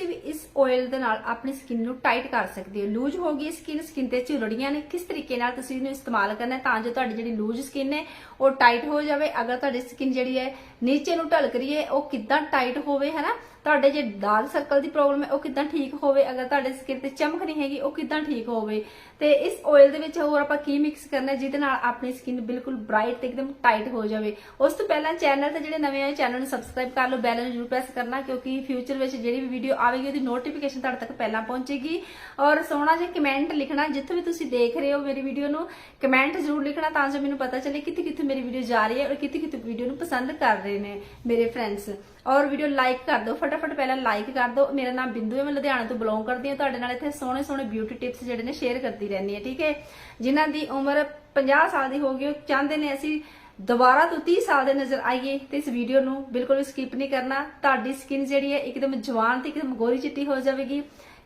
ਤੁਸੀਂ ਵੀ ਇਸ ਆਇਲ ਦੇ ਨਾਲ ਆਪਣੀ ਸਕਿਨ ਨੂੰ ਟਾਈਟ ਕਰ ਸਕਦੇ ਹੋ। ਲੂਜ ਹੋ ਗਈ ਸਕਿਨ ਸਕਿਨ ਤੇ ਝੁਰੜੀਆਂ ਨੇ। ਕਿਸ ਤਰੀਕੇ ਨਾਲ ਤੁਸੀਂ ਇਹਨੂੰ ਇਸਤੇਮਾਲ ਕਰਨਾ ਤਾਂ ਜੋ ਤੁਹਾਡੀ ਜਿਹੜੀ ਲੂਜ ਸਕਿਨ ਹੈ, ਉਹ ਟਾਈਟ ਹੋ ਜਾਵੇ। ਅਗਰ ਤੁਹਾਡੀ ਸਕਿਨ ਜਿਹੜੀ ਹੈ ਨੀਚੇ ਨੂੰ ਢਲਕ ਰਹੀ ਹੈ, ਉਹ ਕਿੱਦਾਂ ਟਾਈਟ ਹੋਵੇ, ਹਨਾ? ਤੁਹਾਡੇ ਜੇ ਡਾਰਕ ਸਰਕਲ ਦੀ ਪ੍ਰੋਬਲਮ ਹੈ, ਉਹ ਕਿੱਦਾਂ ਠੀਕ ਹੋਵੇ? ਅਗਰ ਤੁਹਾਡੇ ਸਕਿਨ ਤੇ ਚਮਕ ਨਹੀਂ ਹੈਗੀ, ਉਹ ਕਿੱਦਾਂ ਠੀਕ ਹੋਵੇ? ਤੇ ਇਸ ਆਇਲ ਦੇ ਵਿੱਚ ਹੋਰ ਆਪਾਂ ਕੀ ਮਿਕਸ ਕਰਨਾ ਜਿਹਦੇ ਨਾਲ ਆਪਣੀ ਸਕਿਨ ਬਿਲਕੁਲ ਬ੍ਰਾਈਟ ਤੇ ਇੱਕਦਮ ਟਾਈਟ ਹੋ ਜਾਵੇ? ਉਸ ਤੋਂ ਪਹਿਲਾਂ ਚੈਨਲ ਤੇ ਜਿਹੜੇ ਨਵੇਂ ਆਏ ਚੈਨਲ ਨੂੰ ਸਬਸਕ੍ਰਾਈਬ ਕਰ ਲਓ ਬੈਲ ਨੂੰ ਜ਼ਰੂਰ ਪ੍ਰੈਸ ਕਰਨਾ, ਕਿਉਂਕਿ ਫਿਊਚਰ ਵਿੱਚ ਜਿਹੜੀ ਵੀ ਵੀਡੀਓ ਆਵੇਗੀ, ਉਹਦੀ ਨੋਟੀਫਿਕੇਸ਼ਨ ਤੁਹਾਡੇ ਤੱਕ ਪਹਿਲਾਂ ਪਹੁੰਚੇਗੀ। ਔਰ ਸੋਹਣਾ ਜਿਹਾ ਕਮੈਂਟ ਲਿਖਣਾ, ਜਿੱਥੇ ਵੀ ਤੁਸੀਂ ਦੇਖ ਰਹੇ ਹੋ ਮੇਰੀ ਵੀਡੀਓ ਨੂੰ ਕਮੈਂਟ ਜ਼ਰੂਰ ਲਿਖਣਾ, ਤਾਂ ਜੋ ਮੈਨੂੰ ਪਤਾ ਚੱਲੇ ਕਿੱਥੇ ਕਿੱਥੇ ਮੇਰੀ ਵੀਡੀਓ ਜਾ ਰਹੀ ਹੈ, ਔਰ ਕਿੱਥੇ ਕਿੱਥੇ ਵੀਡੀਓ ਨੂੰ ਪਸੰਦ ਕਰ ਰਹੇ ਨੇ ਮੇਰੇ ਫਰੈਂਡਸ ਔਰ ਵੀਡੀਓ ਲਾਈਕ ਕਰ ਦਿਓ ਫਟਾਫਟ ਪਹਿਲਾਂ ਲਾਈਕ ਕਰ ਦਿਓ। ਮੇਰਾ ਨਾਮ ਬਿੰਦੂ ਹੈ, ਮੈਂ ਲੁਧਿਆਣਾ ਤੋਂ ਬਿਲੋਂਗ ਕਰਦੀ ਹਾਂ। ਤੁਹਾਡੇ ਨਾਲ ਇੱਥੇ ਸੋਹਣੇ ਸੋਹਣੇ ਬਿਊਟੀ ਟਿਪਸ ਜਿਹੜੇ ਨੇ ਸ਼ੇਅਰ ਕਰਦੀ ਰਹਿੰਦੀ ਹਾਂ, ਠੀਕ ਹੈ? ਜਿਨ੍ਹਾਂ ਦੀ ਉਮਰ 50 ਸਾਲ ਦੀ ਹੋ ਗਈ, ਉਹ ਚਾਹੁੰਦੇ ਨੇ ਅਸੀਂ ਦੁਬਾਰਾ ਤੋਂ 30 ਸਾਲ ਦੇ ਨਜ਼ਰ ਆਈਏ ਤੇ ਇਸ ਵੀਡੀਓ ਨੂੰ ਬਿਲਕੁਲ ਵੀ ਸਕਿਪ ਨਹੀਂ ਕਰਨਾ। ਤੁਹਾਡੀ ਸਕਿਨ ਜਿਹੜੀ ਹੈ ਇੱਕਦਮ ਜਵਾਨ ਤੇ ਇੱਕਦਮ ਗੋਰੀ ਚਿੱਟੀ ਹੋ ਜਾਵੇਗੀ।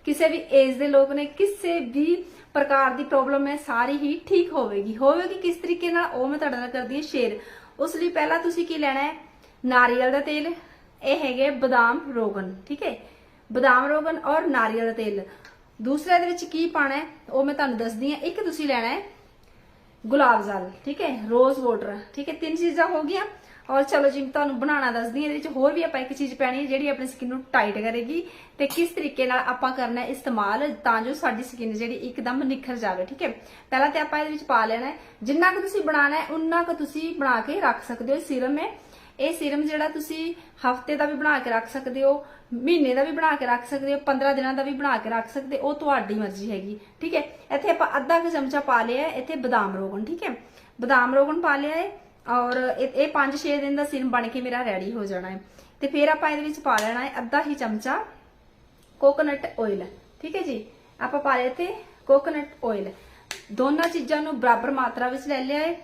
ਕਿਸੇ ਵੀ ਏਜ ਦੇ ਲੋਕ ਨੇ ਕਿਸੇ ਵੀ ਪ੍ਰਕਾਰ ਦੀ ਪ੍ਰੋਬਲਮ ਹੈ, ਸਾਰੀ ਹੀ ਠੀਕ ਹੋਵੇਗੀ। ਹੋਵੇਗੀ ਕਿਸ ਤਰੀਕੇ ਨਾਲ, ਉਹ ਮੈਂ ਤੁਹਾਡੇ ਨਾਲ ਕਰਦੀ ਹਾਂ ਸ਼ੇਅਰ ਉਸ ਲਈ ਪਹਿਲਾਂ ਤੁਸੀਂ ਕੀ ਲੈਣਾ ਹੈ? ਨਾਰੀਅਲ ਦਾ ਤੇਲ ਇਹ ਹੈਗੇ ਬਦਾਮ ਰੋਗਨ, ਠੀਕ ਹੈ? ਬਦਾਮ ਰੋਗਨ ਔਰ ਨਾਰੀਅਲ ਦਾ ਤੇਲ। ਦੂਸਰੇ ਦੇ ਵਿੱਚ ਕੀ ਪਾਣਾ ਹੈ? ਉਹ ਮੈਂ ਤੁਹਾਨੂੰ ਦੱਸਦੀ ਹਾਂ। ਇੱਕ ਤੁਸੀਂ ਲੈਣਾ ਹੈ ਗੁਲਾਬ ਜਲ, ਠੀਕ ਹੈ? ਰੋਜ਼ ਵਾਟਰ ਠੀਕ ਹੈ? ਤਿੰਨ ਚੀਜ਼ਾਂ ਹੋ ਗਈਆਂ। ਔਰ ਚਲੋ ਜੀ ਤੁਹਾਨੂੰ ਬਣਾਉਣਾ ਦੱਸਦੀ ਹਾਂ। ਇਹਦੇ ਵਿੱਚ ਹੋਰ ਵੀ ਆਪਾਂ ਇੱਕ ਚੀਜ਼ ਪੈਣੀ ਹੈ, ਜਿਹੜੀ ਆਪਣੀ ਸਕਿਨ ਨੂੰ ਟਾਈਟ ਕਰੇਗੀ ਤੇ ਕਿਸ ਤਰੀਕੇ ਨਾਲ ਆਪਾਂ ਕਰਨਾ ਹੈ ਇਸਤੇਮਾਲ, ਤਾਂ ਜੋ ਸਾਡੀ ਸਕਿਨ ਜਿਹੜੀ ਇੱਕਦਮ ਨਿਖਰ ਜਾਵੇ, ਠੀਕ ਹੈ? ਪਹਿਲਾਂ ਤੇ ਆਪਾਂ ਇਹਦੇ ਵਿੱਚ ਪਾ ਲੈਣਾ ਹੈ। ਜਿੰਨਾ ਕੁ ਤੁਸੀਂ ਬਣਾਉਣਾ ਹੈ, ਉਨਾ ਕੁ ਤੁਸੀਂ ਬਣਾ ਕੇ ਰੱਖ ਸਕਦੇ ਹੋ। ਸੀਰਮ ਹੈ। ਇਹ ਸੀਰਮ ਜਿਹੜਾ ਤੁਸੀਂ ਹਫ਼ਤੇ ਦਾ ਵੀ ਬਣਾ ਕੇ ਰੱਖ ਸਕਦੇ ਹੋ, ਮਹੀਨੇ ਦਾ ਵੀ ਬਣਾ ਕੇ ਰੱਖ ਸਕਦੇ ਹੋ 15 ਦਿਨਾਂ ਦਾ ਵੀ ਬਣਾ ਕੇ ਰੱਖ ਸਕਦੇ ਹੋ ਉਹ ਤੁਹਾਡੀ ਮਰਜ਼ੀ ਹੈਗੀ, ਠੀਕ ਹੈ? ਇੱਥੇ ਆਪਾਂ ਅੱਧਾ ਕੁ ਚਮਚਾ ਪਾ ਲਿਆ ਇੱਥੇ ਬਦਾਮ ਰੋਗਨ ਠੀਕ ਹੈ? ਬਦਾਮ ਰੋਗਨ ਪਾ ਲਿਆ ਹੈ ਔਰ ਇਹ ਇਹ 5-6 ਦਿਨ ਦਾ ਸੀਰਮ ਬਣ ਕੇ ਮੇਰਾ ਰੈਡੀ ਹੋ ਜਾਣਾ ਹੈ। ਤੇ ਫਿਰ ਆਪਾਂ ਇਹਦੇ ਵਿੱਚ ਪਾ ਲੈਣਾ ਹੈ ਅੱਧਾ ਹੀ ਚਮਚਾ ਕੋਕੋਨਟ ਆਇਲ ਠੀਕ ਹੈ ਜੀ? ਆਪਾਂ ਪਾ ਲਿਆ ਇੱਥੇ ਕੋਕੋਨਟ ਆਇਲ ਦੋਨਾਂ ਚੀਜ਼ਾਂ ਨੂੰ ਬਰਾਬਰ ਮਾਤਰਾ ਵਿੱਚ ਲੈ ਲਿਆ ਹੈ।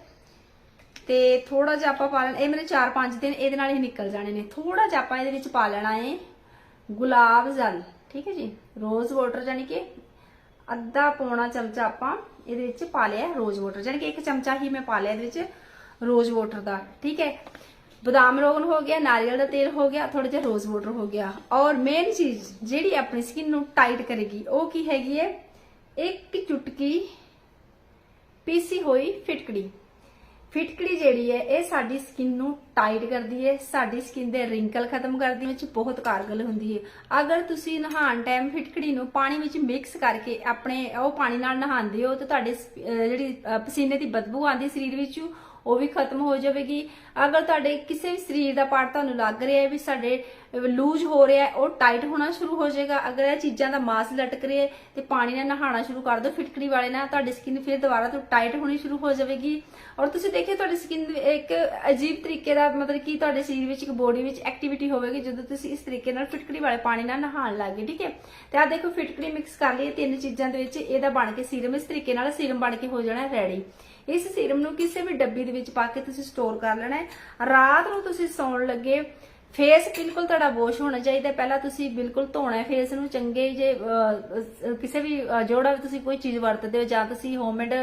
ਤੇ ਥੋੜਾ ਜਿਹਾ ਆਪਾਂ ਪਾ ਲੈਣਾ, ਇਹ ਮੇਰੇ 4-5 ਦਿਨ ਇਹਦੇ ਨਾਲ ਹੀ ਨਿਕਲ ਜਾਣੇ ਨੇ। ਥੋੜਾ ਜਿਹਾ ਆਪਾਂ ਇਹਦੇ ਵਿੱਚ ਪਾ ਲੈਣਾ ਹੈ ਗੁਲਾਬ ਜਲ, ਠੀਕ ਹੈ ਜੀ? ਰੋਜ਼ ਵਾਟਰ ਜਾਨੀ ਕਿ ਅੱਧਾ ਪੌਣਾ ਚਮਚਾ ਆਪਾਂ ਇਹਦੇ ਵਿੱਚ ਪਾ ਲਿਆ ਰੋਜ਼ ਵਾਟਰ। ਜਾਨੀ ਕਿ ਇੱਕ ਚਮਚਾ ਹੀ ਮੈਂ ਪਾ ਲਿਆ ਇਹਦੇ ਵਿੱਚ ਰੋਜ਼ ਵਾਟਰ ਦਾ, ਠੀਕ ਹੈ? ਬਦਾਮ ਰੋਗਨ ਹੋ ਗਿਆ, ਨਾਰੀਅਲ ਦਾ ਤੇਲ ਹੋ ਗਿਆ ਥੋੜਾ ਜਿਹਾ ਰੋਜ਼ ਵਾਟਰ ਹੋ ਗਿਆ। ਔਰ ਮੇਨ ਚੀਜ਼ ਜਿਹੜੀ ਆਪਣੀ ਸਕਿਨ ਨੂੰ ਟਾਈਟ ਕਰੇਗੀ, ਉਹ ਕੀ ਹੈਗੀ ਹੈ? ਇੱਕ ਚੁਟਕੀ ਪੀਸੀ ਹੋਈ ਫਿਟਕੜੀ। ਫਿਟਕੜੀ ਜਿਹੜੀ ਹੈ ਇਹ ਸਾਡੀ ਸਕਿਨ ਨੂੰ ਟਾਈਟ ਕਰਦੀ ਹੈ ਸਾਡੀ ਸਕਿਨ ਦੇ ਰਿੰਕਲ ਖਤਮ ਕਰਦੀ ਵਿੱਚ ਬਹੁਤ ਕਾਰਗਲ ਹੁੰਦੀ ਹੈ ਅਗਰ ਤੁਸੀਂ ਨਹਾਉਣ ਟਾਈਮ ਫਿਟਕੜੀ ਨੂੰ ਪਾਣੀ ਵਿੱਚ ਮਿਕਸ ਕਰਕੇ ਆਪਣੇ ਉਹ ਪਾਣੀ ਨਾਲ ਨਹਾਉਂਦੇ ਹੋ, ਤਾਂ ਤੁਹਾਡੇ ਜਿਹੜੀ ਪਸੀਨੇ ਦੀ ਬਦਬੂ ਆਉਂਦੀ ਸਰੀਰ ਵਿੱਚ, ਉਹ ਵੀ ਖਤਮ ਹੋ ਜਾਵੇਗੀ। ਅਗਰ ਤੁਹਾਡੇ ਕਿਸੇ ਵੀ ਸਰੀਰ ਦਾ ਪਾਰਟ ਤੁਹਾਨੂੰ ਲੱਗ ਰਿਹਾ ਹੈ ਵੀ ਸਾਡੇ ਲੂਜ ਹੋ ਰਿਹਾ ਹੈ ਉਹ ਟਾਈਟ ਹੋਣਾ ਸ਼ੁਰੂ ਹੋ ਜਾਏਗਾ। ਅਗਰ ਇਹ ਚੀਜ਼ਾਂ ਦਾ ਮਾਸ ਲਟਕ ਰਿਹਾ ਹੈ ਤੇ ਪਾਣੀ ਨਾਲ ਨਹਾਉਣਾ ਸ਼ੁਰੂ ਕਰ ਦਿਓ ਫਿਟਕੜੀ ਵਾਲੇ ਨਾਲ, ਤੁਹਾਡੀ ਸਕਿਨ ਫਿਰ ਦੁਬਾਰਾ ਤੋਂ ਟਾਈਟ ਹੋਣੀ ਸ਼ੁਰੂ ਹੋ ਜਾਵੇਗੀ। ਔਰ ਤੁਸੀਂ ਦੇਖਿਓ ਤੁਹਾਡੀ ਸਕਿਨ ਇੱਕ ਅਜੀਬ ਤਰੀਕੇ ਦਾ ਮਤਲਬ ਕਿ ਤੁਹਾਡੇ ਸਰੀਰ ਵਿੱਚ ਇੱਕ ਬੋਡੀ ਵਿੱਚ ਐਕਟੀਵਿਟੀ ਹੋਵੇਗੀ, ਜਦੋਂ ਤੁਸੀਂ ਇਸ ਤਰੀਕੇ ਨਾਲ ਫਿਟਕੜੀ ਵਾਲੇ ਪਾਣੀ ਨਾਲ ਨਹਾਣ ਲੱਗੇ ਠੀਕ ਹੈ? ਤੇ ਆ ਦੇਖੋ ਫਿਟਕੜੀ ਮਿਕਸ ਕਰ ਲਈ ਤਿੰਨ ਚੀਜ਼ਾਂ ਦੇ ਵਿੱਚ, ਇਹਦਾ ਬਣ ਕੇ ਸੀਰਮ ਇਸ ਤਰੀਕੇ ਨਾਲ ਸੀਰਮ ਬਣ ਕੇ ਹੋ ਜਾਣਾ ਰੈਡੀ ਇਸ ਸੀਰਮ ਨੂੰ ਕਿਸੇ ਵੀ ਡੱਬੀ ਦੇ ਵਿੱਚ ਪਾ ਕੇ ਤੁਸੀਂ ਸਟੋਰ ਕਰ ਲੈਣਾ ਹੈ। ਰਾਤ ਨੂੰ ਤੁਸੀਂ ਸੌਣ ਲੱਗੇ ਫੇਸ ਬਿਲਕੁਲ ਤੁਹਾਡਾ ਵਾਸ਼ ਹੋਣਾ ਚਾਹੀਦਾ ਪਹਿਲਾਂ ਤੁਸੀਂ ਬਿਲਕੁਲ ਧੋਣਾ ਫੇਸ ਨੂੰ ਚੰਗੇ ਜੇ ਕਿਸੇ ਵੀ ਅਹ, ਵੀ ਤੁਸੀਂ ਕੋਈ ਚੀਜ਼ ਵਰਤਦੇ ਹੋ ਜਾਂ ਤੁਸੀਂ ਹੋਮਮੇਡ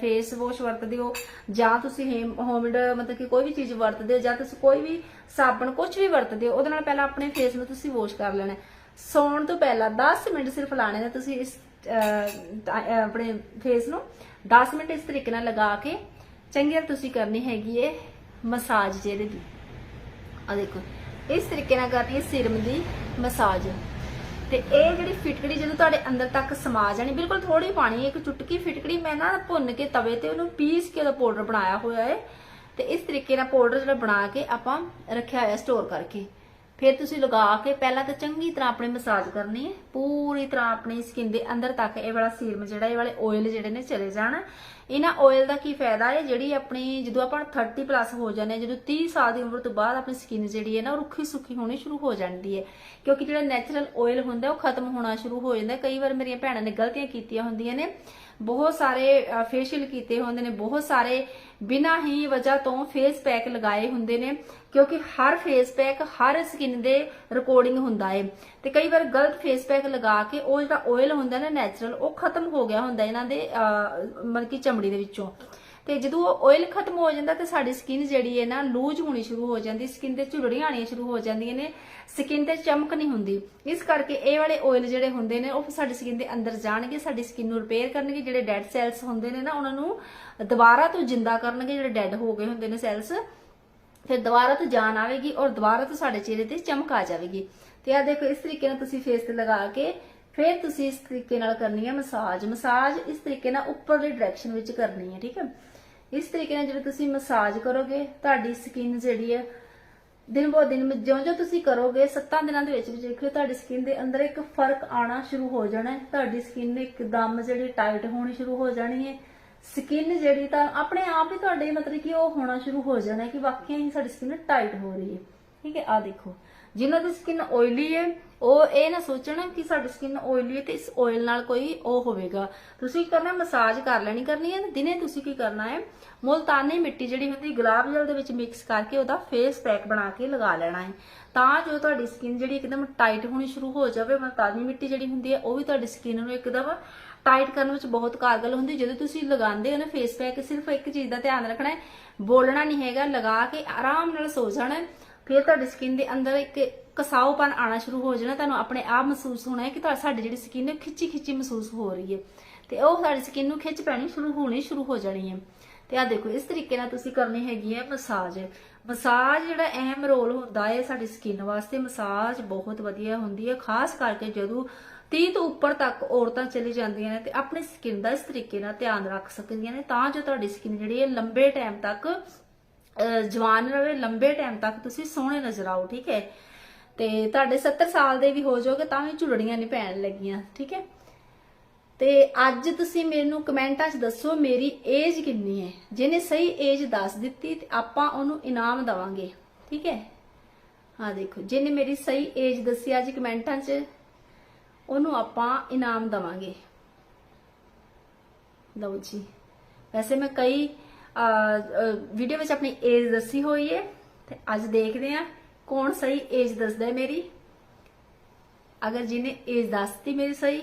ਫੇਸ ਵਾਸ਼ ਵਰਤਦੇ ਹੋ ਜਾਂ ਤੁਸੀਂ ਹੋਮਮੇਡ ਮਤਲਬ ਕਿ ਕੋਈ ਵੀ ਚੀਜ਼ ਵਰਤਦੇ ਹੋ ਜਾਂ ਤੁਸੀਂ ਕੋਈ ਵੀ ਸਾਬਣ ਕੁਝ ਵੀ ਵਰਤਦੇ ਹੋ ਉਹਦੇ ਨਾਲ ਪਹਿਲਾਂ ਆਪਣੇ ਫੇਸ ਨੂੰ ਤੁਸੀਂ ਵਾਸ਼ ਕਰ ਲੈਣਾ ਸੌਣ ਤੋਂ ਪਹਿਲਾਂ 10 ਮਿੰਟ ਸਿਰਫ ਲਾਣੇ ਨੇ ਤੁਸੀਂ ਇਸ ਆਪਣੇ ਫੇਸ ਨੂੰ। 10 ਮਿੰਟ ਇਸ ਤਰੀਕੇ ਨਾਲ ਲਗਾ ਕੇ ਚੰਗੀ ਤਰ੍ਹਾਂ ਤੁਸੀਂ ਕਰਨੀ ਹੈਗੀ ਏ ਮਸਾਜ ਜਿਹਦੇ ਦੀ। ਆ ਦੇਖੋ। ਇਸ ਤਰੀਕੇ ਨਾਲ ਕਰਨੀ ਹੈ ਸਿਰਮ ਦੀ ਮਸਾਜ। ਤੇ ਇਹ ਜਿਹੜੀ ਫਿਟਕੜੀ ਜਦੋਂ ਤੁਹਾਡੇ ਅੰਦਰ ਤੱਕ ਸਮਾ ਜਾਣੀ, ਬਿਲਕੁਲ ਥੋੜੀ ਪਾਣੀ, ਇੱਕ ਚੁਟਕੀ ਫਿਟਕੜੀ, ਮੈਂ ਨਾ ਭੁੰਨ ਕੇ ਤਵੇ ਤੇ ਉਹਨੂੰ ਪੀਸ ਕੇ ਉਹਦਾ ਪਾਊਡਰ ਬਣਾਇਆ ਹੋਇਆ ਹੈ। ਤੇ ਇਸ ਤਰੀਕੇ ਨਾਲ ਪਾਊਡਰ ਜਿਹੜਾ ਬਣਾ ਕੇ ਆਪਾਂ ਰੱਖਿਆ ਹੋਇਆ ਸਟੋਰ ਕਰਕੇ। ਫਿਰ ਤੁਸੀਂ ਲਗਾ ਕੇ ਪਹਿਲਾਂ ਤਾਂ ਚੰਗੀ ਤਰ੍ਹਾਂ ਆਪਣੇ ਮਸਾਜ ਕਰਨੀ ਹੈ। ਪੂਰੀ ਤਰ੍ਹਾਂ ਆਪਣੀ ਸਕਿਨ ਦੇ ਅੰਦਰ ਤੱਕ ਇਹ ਵਾਲਾ ਸੀਰਮ ਜਿਹੜਾ, ਇਹ ਵਾਲੇ ਆਇਲ ਜਿਹੜੇ ਨੇ ਚਲੇ ਜਾਣ। ਇਹਨਾਂ ਆਇਲ ਦਾ ਕੀ ਫਾਇਦਾ ਹੈ? ਜਿਹੜੀ ਆਪਣੀ ਜਦੋਂ ਆਪਾਂ 30 ਪਲੱਸ ਹੋ ਜਾਂਦੇ ਹਾਂ, ਜਦੋਂ 30 ਸਾਲ ਦੀ ਉਮਰ ਤੋਂ ਬਾਅਦ ਆਪਣੀ ਸਕਿਨ ਜਿਹੜੀ ਹੈ ਨਾ ਉਹ ਰੁੱਖੀ ਸੁੱਕੀ ਹੋਣੀ ਸ਼ੁਰੂ ਹੋ ਜਾਂਦੀ ਹੈ। ਕਿਉਂਕਿ ਜਿਹੜਾ ਨੈਚੁਰਲ ਆਇਲ ਹੁੰਦਾ, ਉਹ ਖਤਮ ਹੋਣਾ ਸ਼ੁਰੂ ਹੋ ਜਾਂਦਾ ਕਈ ਵਾਰ ਮੇਰੀਆਂ ਭੈਣਾਂ ਨੇ ਗਲਤੀਆਂ ਕੀਤੀਆਂ ਹੁੰਦੀਆਂ ਨੇ। ਬਹੁਤ ਸਾਰੇ ਫੇਸ਼ੀਅਲ ਕੀਤੇ ਹੁੰਦੇ ਨੇ। ਬਹੁਤ ਸਾਰੇ ਬਿਨਾਂ ਹੀ ਵਜ੍ਹਾ ਤੋਂ ਫੇਸ ਪੈਕ ਲਗਾਏ ਹੁੰਦੇ ਨੇ। ਕਿਉਂਕਿ ਹਰ ਫੇਸ ਪੈਕ ਹਰ ਸਕਿਨ ਦੇ ਰਿਕਾਰਡਿੰਗ ਹੁੰਦਾ ਹੈ। ਤੇ ਕਈ ਵਾਰ ਗਲਤ ਫੇਸ ਪੈਕ ਲਗਾ ਕੇ ਉਹ ਜਿਹੜਾ ਆਇਲ ਹੁੰਦਾ ਨਾ ਨੈਚੁਰਲ ਉਹ ਖਤਮ ਹੋ ਗਿਆ ਹੁੰਦਾ। ਇਹਨਾਂ ਦੇ ਮਤਲਬ ਕਿ ਚਮੜੀ ਦੇ ਵਿੱਚੋਂ। ਤੇ ਜਦੋਂ ਆਇਲ ਖਤਮ ਹੋ ਜਾਂਦਾ ਤੇ ਸਾਡੀ ਸਕਿਨ ਜਿਹੜੀ ਹੈ ਨਾ ਲੂਜ ਹੋਣੀ ਸ਼ੁਰੂ ਹੋ ਜਾਂਦੀ ਸਕਿਨ ਤੇ ਝੁਰੜੀਆਂ ਆਣੀਆਂ ਸ਼ੁਰੂ ਹੋ ਜਾਂਦੀਆਂ ਨੇ ਸਕਿਨ ਤੇ ਚਮਕ ਨਹੀਂ ਹੁੰਦੀ। ਇਸ ਕਰਕੇ ਇਹ ਵਾਲੇ ਆਇਲ ਜਿਹੜੇ ਹੁੰਦੇ ਨੇ, ਉਹ ਸਾਡੀ ਸਕਿਨ ਦੇ ਅੰਦਰ ਜਾਣਗੇ, ਸਾਡੀ ਸਕਿਨ ਨੂੰ ਰਿਪੇਅਰ ਕਰਨਗੇ। ਜਿਹੜੇ ਡੈਡ ਸੈਲਸ ਹੁੰਦੇ ਨੇ ਨਾ, ਉਹਨਾਂ ਨੂੰ ਦੁਬਾਰਾ ਤੋਂ ਜਿੰਦਾ ਕਰਨਗੇ, ਜਿਹੜੇ ਡੈਡ ਹੋ ਗਏ ਹੁੰਦੇ ਨੇ ਸੈਲਸ ਫਿਰ ਦੁਬਾਰਾ ਤੋਂ ਜਾਨ ਆਵੇਗੀ ਔਰ ਦੁਬਾਰਾ ਤੋਂ ਸਾਡੇ ਚਿਹਰੇ ਤੇ ਚਮਕ ਆ ਜਾਵੇਗੀ। ਤੇ ਆ ਦੇਖੋ, ਇਸ ਤਰੀਕੇ ਨਾਲ ਤੁਸੀਂ ਫੇਸ ਤੇ ਲਗਾ ਕੇ ਫਿਰ ਤੁਸੀਂ ਇਸ ਤਰੀਕੇ ਨਾਲ ਕਰਨੀ ਹੈ ਮਸਾਜ। ਮਸਾਜ ਇਸ ਤਰੀਕੇ ਨਾਲ ਉੱਪਰਲੀ ਡਾਇਰੈਕਸ਼ਨ ਵਿੱਚ ਕਰਨੀ ਹੈ ਠੀਕ ਹੈ ਇਸ ਤਰੀਕੇ ਨਾਲ ਜਦੋਂ ਤੁਸੀਂ ਮਸਾਜ ਕਰੋਗੇ, ਤੁਹਾਡੀ ਸਕਿਨ ਜਿਹੜੀ ਹੈ ਦਿਨ ਬੋ ਦਿਨ ਜਿਉਂ-ਜਿਉਂ ਤੁਸੀਂ ਕਰੋਗੇ 7 ਦਿਨਾਂ ਦੇ ਵਿੱਚ ਵਿੱਚ ਦੇਖਿਓ, ਤੁਹਾਡੀ ਸਕਿਨ ਦੇ ਅੰਦਰ ਇੱਕ ਫ਼ਰਕ ਆਣਾ ਸ਼ੁਰੂ ਹੋ ਜਾਣਾ ਹੈ। ਤੁਹਾਡੀ ਸਕਿਨ ਇੱਕਦਮ ਜਿਹੜੀ ਟਾਈਟ ਹੋਣੀ ਸ਼ੁਰੂ ਹੋ ਜਾਣੀ ਹੈ। ਸਕਿਨ ਜਿਹੜੀ ਤਾਂ ਆਪਣੇ ਆਪ ਹੀ ਤੁਹਾਡੇ ਮਤਲਬ ਕਿ ਉਹ ਹੋਣਾ ਸ਼ੁਰੂ ਹੋ ਜਾਣਾ ਕਿ ਵਾਕਿਆ ਹੀ ਸਾਡੀ ਸਕਿਨ ਟਾਈਟ ਹੋ ਰਹੀ ਹੈ। ਠੀਕ ਹੈ ਆ ਦੇਖੋ। ਜਿਨ੍ਹਾਂ ਦੀ ਸਕਿਨ ਆਇਲੀ ਹੈ ਉਹ ਇਹ ਨਾ ਸੋਚਣ ਕਿ ਸਾਡੀ ਸਕਿਨ ਆਇਲੀ ਹੈ ਤੇ ਇਸ ਆਇਲ ਨਾਲ ਕੋਈ ਉਹ ਹੋਵੇਗਾ। ਤੁਸੀਂ ਕਰਨਾ ਮਸਾਜ ਕਰ ਲੈਣੀ ਕਰਨੀ ਹੈ ਦਿਨੇ ਤੁਸੀਂ ਕੀ ਕਰਨਾ ਹੈ, ਮੁਲਤਾਨੀ ਮਿੱਟੀ ਜਿਹੜੀ ਹੁੰਦੀ, ਗੁਲਾਬ ਜਲ ਦੇ ਵਿੱਚ ਮਿਕਸ ਕਰਕੇ ਉਹਦਾ ਫੇਸ ਪੈਕ ਬਣਾ ਕੇ ਲਗਾ ਲੈਣਾ ਹੈ। ਤਾਂ ਜੋ ਤੁਹਾਡੀ ਸਕਿਨ ਜਿਹੜੀ ਇੱਕਦਮ ਟਾਈਟ ਹੋਣੀ ਸ਼ੁਰੂ ਹੋ ਜਾਵੇ, ਮੁਲਤਾਨੀ ਮਿੱਟੀ ਜਿਹੜੀ ਹੁੰਦੀ ਹੈ, ਉਹ ਵੀ ਤੁਹਾਡੀ ਸਕਿਨ ਨੂੰ ਇੱਕਦਮ ਟਾਈਟ ਕਰਨ ਵਿੱਚ ਬਹੁਤ ਕਾਰਗਲ ਹੁੰਦੀ ਜਦੋਂ ਤੁਸੀਂ ਲਗਾਉਂਦੇ ਹੋ ਨਾ ਫੇਸ ਪੈਕ ਸਿਰਫ ਇੱਕ ਚੀਜ਼ ਦਾ ਧਿਆਨ ਰੱਖਣਾ ਹੈ, ਬੋਲਣਾ ਨਹੀਂ ਹੈਗਾ, ਲਗਾ ਕੇ ਆਰਾਮ ਨਾਲ ਸੋ ਜਾਣਾ ਫਿਰ ਤੁਹਾਡੀ ਸਕਿਨ ਦੇ ਅੰਦਰ ਇੱਕ ਕਸਾਊਪਨ ਆਣਾ ਸ਼ੁਰੂ ਹੋ ਜਾਣਾ, ਤੁਹਾਨੂੰ ਆਪਣੇ ਆਪ ਮਹਿਸੂਸ ਹੋਣਾ ਹੈ ਕਿ ਤੁਹਾਡੀ, ਸਾਡੀ ਜਿਹੜੀ ਸਕਿਨ ਹੈ ਖਿੱਚੀ ਖਿੱਚੀ ਮਹਿਸੂਸ ਹੋ ਰਹੀ ਹੈ। ਤੇ ਉਹ ਸਾਡੀ ਸਕਿਨ ਨੂੰ ਖਿੱਚ ਪੈਣੀ ਸ਼ੁਰੂ, ਹੋਣੀ ਸ਼ੁਰੂ ਹੋ ਜਾਣੀ ਹੈ। ਤੇ ਆ ਦੇਖੋ, ਇਸ ਤਰੀਕੇ ਨਾਲ ਤੁਸੀਂ ਕਰਨੀ ਹੈਗੀ ਹੈ ਮਸਾਜ। ਮਸਾਜ ਜਿਹੜਾ ਅਹਿਮ ਰੋਲ ਹੁੰਦਾ ਹੈ ਸਾਡੀ ਸਕਿਨ ਵਾਸਤੇ, ਮਸਾਜ ਬਹੁਤ ਵਧੀਆ ਹੁੰਦੀ ਹੈ, ਖਾਸ ਕਰਕੇ ਜਦੋਂ 30 ਤੋਂ ਉੱਪਰ ਤੱਕ ਔਰਤਾਂ ਚਲੀ ਜਾਂਦੀਆਂ ਨੇ ਤੇ ਆਪਣੀ ਸਕਿਨ ਦਾ ਇਸ ਤਰੀਕੇ ਨਾਲ ਧਿਆਨ ਰੱਖ ਸਕਦੀਆਂ ਨੇ, ਤਾਂ ਜੋ ਤੁਹਾਡੀ ਸਕਿਨ ਜਿਹੜੀ ਹੈ ਲੰਬੇ ਟਾਈਮ ਤੱਕ ਜਵਾਨ ਰਹੇ ਲੰਬੇ ਟਾਈਮ ਤੱਕ ਤੁਸੀਂ ਸੋਹਣੇ ਨਜ਼ਰ ਆਓ, ਠੀਕ ਹੈ? ਤੇ ਤੁਹਾਡੇ 70 ਸਾਲ ਦੇ ਵੀ ਹੋ ਜਾਓਗੇ, ਤਾਂ ਵੀ ਝੁਰੜੀਆਂ ਨਹੀਂ ਪੈਣ ਲੱਗੀਆਂ, ਠੀਕ ਹੈ? ਤੇ ਅੱਜ ਤੁਸੀਂ ਮੈਨੂੰ ਕਮੈਂਟਾਂ 'ਚ ਦੱਸੋ ਮੇਰੀ ਏਜ ਕਿੰਨੀ ਹੈ? ਜਿਹਨੇ ਸਹੀ ਏਜ ਦੱਸ ਦਿੱਤੀ, ਤੇ ਆਪਾਂ ਉਹਨੂੰ ਇਨਾਮ ਦਵਾਂਗੇ, ਠੀਕ ਹੈ? ਹਾਂ ਦੇਖੋ, ਜਿਹਨੇ ਮੇਰੀ ਸਹੀ ਏਜ ਦੱਸੀ ਅੱਜ ਕਮੈਂਟਾਂ 'ਚ, ਉਹਨੂੰ ਆਪਾਂ ਇਨਾਮ ਦਵਾਂਗੇ। ਲਓ ਜੀ, ਵੈਸੇ ਮੈਂ ਕਈ ਵੀਡੀਓ ਵਿੱਚ ਆਪਣੀ ਏਜ ਦੱਸੀ ਹੋਈ ਹੈ ਤੇ ਅੱਜ ਦੇਖਦੇ ਆ ਕੌਣ ਸਹੀ ਏਜ ਦੱਸਦਾ ਹੈ ਮੇਰੀ। ਅਗਰ ਜਿਹਨੇ ਏਜ ਦੱਸਤੀ ਮੇਰੀ ਸਹੀ,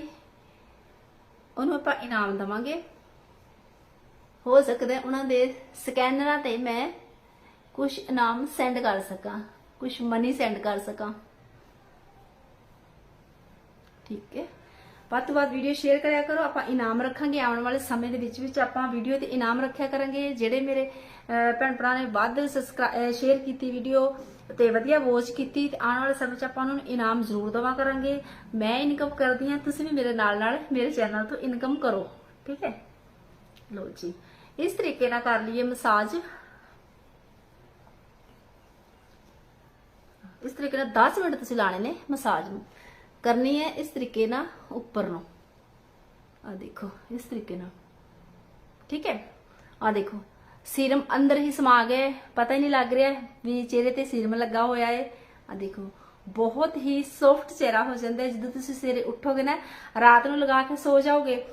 ਉਹਨੂੰ ਆਪਾਂ ਇਨਾਮ ਦਵਾਂਗੇ। ਹੋ ਸਕਦਾ ਉਹਨਾਂ ਦੇ ਸਕੈਨਰਾਂ ਤੇ ਮੈਂ ਕੁਝ ਇਨਾਮ ਸੈਂਡ ਕਰ ਸਕਾਂ ਕੁਝ ਮਨੀ ਸੈਂਡ ਕਰ ਸਕਾਂ। ਠੀਕ ਹੈ। ਵੱਧ ਤੋਂ ਵੱਧ ਵੀਡੀਓ ਸ਼ੇਅਰ ਕਰਿਆ ਕਰੋ। ਆਪਾਂ ਇਨਾਮ ਰੱਖਾਂਗੇ। ਆਉਣ ਵਾਲੇ ਸਮੇਂ ਦੇ ਵਿੱਚ ਵਿੱਚ ਆਪਾਂ ਵੀਡੀਓ ਤੇ ਇਨਾਮ ਰੱਖਿਆ ਕਰਾਂਗੇ। ਜਿਹੜੇ ਮੇਰੇ ਭੈਣ ਭਰਾ ਨੇ ਵੱਧ ਸ਼ੇਅਰ ਕੀਤੀ ਵੀਡੀਓ ਤੇ ਵਧੀਆ ਵਾਚ ਕੀਤੀ ਤੇ ਆਉਣ ਵਾਲੇ ਸਮੇਂ 'ਚ ਆਪਾਂ ਉਹਨਾਂ ਨੂੰ ਇਨਾਮ ਜ਼ਰੂਰ ਦੇਵਾ ਕਰਾਂਗੇ। ਮੈਂ ਇਨਕਮ ਕਰਦੀ ਹਾਂ। ਤੁਸੀਂ ਵੀ ਮੇਰੇ ਨਾਲ ਨਾਲ ਮੇਰੇ ਚੈਨਲ ਤੋਂ ਇਨਕਮ ਕਰੋ। ਠੀਕ ਹੈ? ਲੋ ਜੀ। ਇਸ ਤਰੀਕੇ ਨਾਲ ਕਰ ਲਈਏ ਮਸਾਜ ਇਸ ਤਰੀਕੇ ਨਾਲ 10 ਮਿੰਟ ਤੁਸੀਂ ਲਾਣੇ ਨੇ ਮਸਾਜ ਨੂੰ। ਕਰਨੀ ਹੈ ਇਸ ਤਰੀਕੇ ਨਾਲ ਉੱਪਰ ਨੂੰ। ਆ ਦੇਖੋ, ਇਸ ਤਰੀਕੇ ਨਾਲ। ਠੀਕ ਹੈ? ਆ ਦੇਖੋ, ਸੀਰਮ ਅੰਦਰ ਹੀ ਸਮਾ ਗਏ, ਪਤਾ ਹੀ ਨਹੀਂ ਲੱਗ ਰਿਹਾ ਵੀ ਚਿਹਰੇ ਤੇ ਸੀਰਮ ਲੱਗਾ ਹੋਇਆ ਹੈ ਆ ਦੇਖੋ, ਬਹੁਤ ਹੀ ਸੌਫਟ ਚਿਹਰਾ ਹੋ ਜਾਂਦਾ ਜਦੋਂ ਤੁਸੀਂ ਸਵੇਰੇ ਉੱਠੋਗੇ ਨਾ, ਰਾਤ ਨੂੰ ਲਗਾ ਕੇ ਸੋ ਜਾਓਗੇ